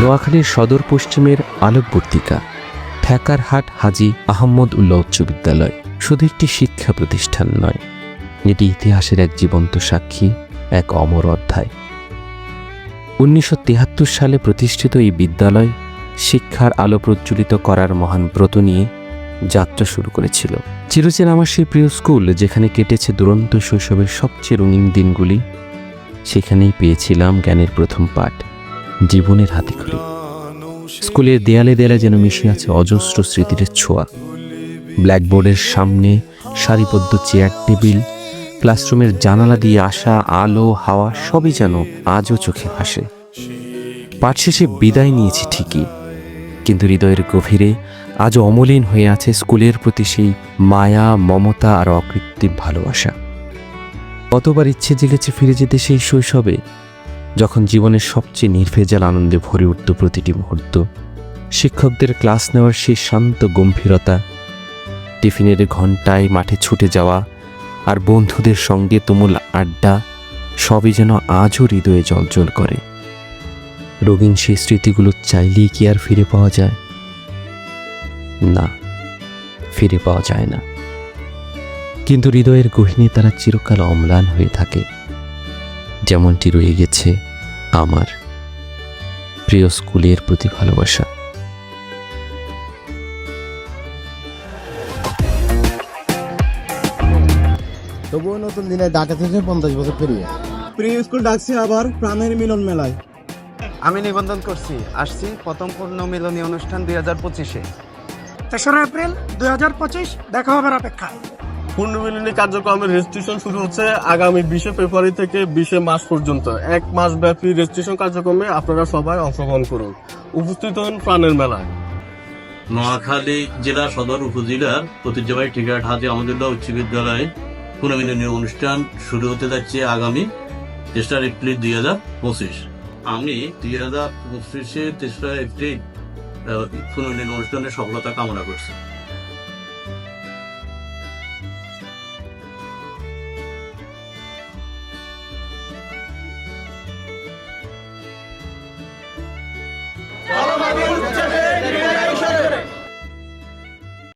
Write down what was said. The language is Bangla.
নোয়াখালীর সদর পশ্চিমের আলোকবর্তিকা ঠেকারহাট হাজি আহম্মদ উল্লাহ উচ্চ বিদ্যালয়। শুধু একটি শিক্ষা প্রতিষ্ঠান নয়, এটি ইতিহাসের এক জীবন্ত সাক্ষী, এক অমর অধ্যায়। উনিশশো তিয়াত্তর সালে প্রতিষ্ঠিত এই বিদ্যালয় শিক্ষার আলো প্রজ্বলিত করার মহান ব্রত নিয়ে যাত্রা শুরু করেছিল। চিরচেন আমার সেই প্রিয় স্কুল, যেখানে কেটেছে দুরন্ত শৈশবের সবচেয়ে রঙিন দিনগুলি, সেখানেই পেয়েছিলাম জ্ঞানের প্রথম পাঠ। জীবনের হাতিখড়ি স্কুলের দেয়ালে দেয়ালে যেন মিশে আছে অজস্র স্মৃতির ছোঁয়া। ব্ল্যাকবোর্ডের সামনে সারিবদ্ধ চেয়ার, টেবিল, ক্লাসরুমের জানালা দিয়ে আসা, আলো, হাওয়া, সবই যেন আজও চোখে ভাসে। পাঠ শেষে বিদায় নিয়েছি ঠিকই, কিন্তু হৃদয়ের গভীরে আজও অমলিন হয়ে আছে স্কুলের প্রতি সেই মায়া, মমতা আর অকৃত্রিম ভালোবাসা। কতবার ইচ্ছে জেগেছে ফিরে যেতে সেই শৈশবে যখন জীবনের সবচেয়ে নির্ভেজাল আনন্দে ভরে উঠত প্রতিটি মুহূর্ত, শিক্ষকদের ক্লাস নেওয়ার সেই শান্ত গম্ভীরতা, টিফিনের ঘন্টায় মাঠে ছুটে যাওয়া আর বন্ধুদের সঙ্গে তুমুল আড্ডা, সবই যেন আজও হৃদয়ে জলজল করে। রঙিন সেই স্মৃতিগুলো চাইলেই কি আর ফিরে পাওয়া যায়? না, ফিরে পাওয়া যায় না। কিন্তু হৃদয়ের গহিনী তারা চিরকাল অম্লান হয়ে থাকে। যেমনটি রয়ে গেছে আমার প্রিয় স্কুলের প্রতি ভালোবাসা। তবুও নতুন দিনে ঢাকা থেকে পঞ্চাশ বছর পেরিয়ে। প্রি স্কুল ডাকছি আবার প্রাণের মিলন মেলায়। আমি নিবন্ধন করছি আসছি প্রথম পূর্ণ মিলনী অনুষ্ঠান দুই হাজার পঁচিশে। তেসরা এপ্রিল দুই হাজার পঁচিশ দেখা হবার অপেক্ষা পূর্ণমিলনী কার্যক্রমের রেজিস্ট্রেশন শুরু হচ্ছে আগামী বিশে ফেব্রুয়ারি থেকে বিশে মার্চ পর্যন্ত। এক মাস ব্যাপী রেজিস্ট্রেশন কার্যক্রমে আপনারা সবাই অংশগ্রহণ করুন। উপস্থিত হন প্রাণের মেলায়। নোয়াখালী জেলা সদর উপজেলার ঐতিহ্যবাহী টিকাট হাতে আমাদুল্লাহ উচ্চ বিদ্যালয়ে পুনর্মিলনীয় অনুষ্ঠান শুরু হতে যাচ্ছে আগামী তেসরা এপ্রিল দুই হাজার পঁচিশ। আমি দুই হাজার পঁচিশে তেসরা এপ্রিল পুনর্মিলনী অনুষ্ঠানের সফলতা কামনা করছি।